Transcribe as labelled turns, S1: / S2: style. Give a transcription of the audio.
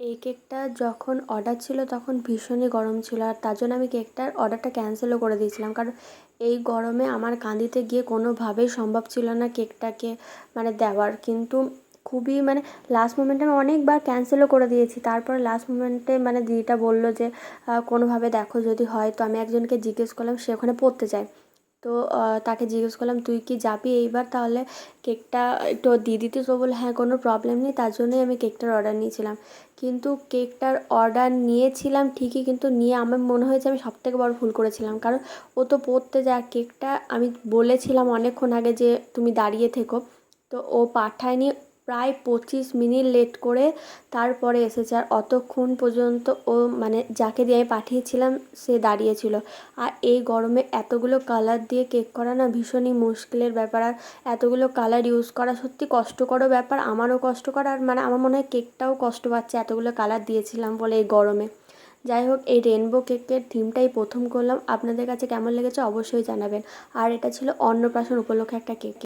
S1: এই কেকটা যখন অর্ডার ছিল তখন ভীষণই গরম ছিল আর তার জন্য আমি কেকটার অর্ডারটা ক্যান্সেলও করে দিয়েছিলাম। কারণ এই গরমে আমার কাঁদিতে গিয়ে কোনোভাবেই সম্ভব ছিল না কেকটাকে মানে দেওয়ার। কিন্তু খুবই মানে লাস্ট মোমেন্টে আমি অনেকবার ক্যান্সেলও করে দিয়েছি। তারপরে লাস্ট মোমেন্টে মানে দিদিটা বলল যে কোনোভাবে দেখো যদি হয়। তো আমি একজনকে জিজ্ঞেস করলাম, সে ওখানে পড়তে যায়। তো তাকে জিজ্ঞেস করলাম, তুই কি যাবি এইবার তাহলে? কেকটা একটু দিয়ে দিতে তো বলল হ্যাঁ কোনো প্রবলেম নেই, তার জন্যই আমি কেকটার অর্ডার নিয়েছিলাম। কিন্তু কেকটার অর্ডার নিয়েছিলাম ঠিকই, কিন্তু নিয়ে আমার মনে হয়েছে আমি সবথেকে বড় ভুল করেছিলাম। কারণ ও তো পড়তে যায়, কেকটা আমি বলেছিলাম অনেকক্ষণ আগে যে তুমি দাঁড়িয়ে থেকো। তো ও পাঠায়নি প্রায় পঁচিশ মিনিট লেট করে তারপরে এসেছে। আর অতক্ষণ পর্যন্ত ও মানে যাকে দিয়ে আমি পাঠিয়েছিলাম, সে দাঁড়িয়েছিল। আর এই গরমে এতগুলো কালার দিয়ে কেক করা না ভীষণই মুশকিলের ব্যাপার। আর এতগুলো কালার ইউজ করা সত্যি কষ্টকরও ব্যাপার, আমারও কষ্টকর। আর মানে আমার মনে হয় কেকটাও কষ্ট পাচ্ছে এতগুলো কালার দিয়েছিলাম বলে এই গরমে। যাই হোক, এই রেনবো কেকের থিমটাই প্রথম করলাম। আপনাদের কাছে কেমন লেগেছে অবশ্যই জানাবেন। আর এটা ছিল অন্নপ্রাশন উপলক্ষে একটা কেক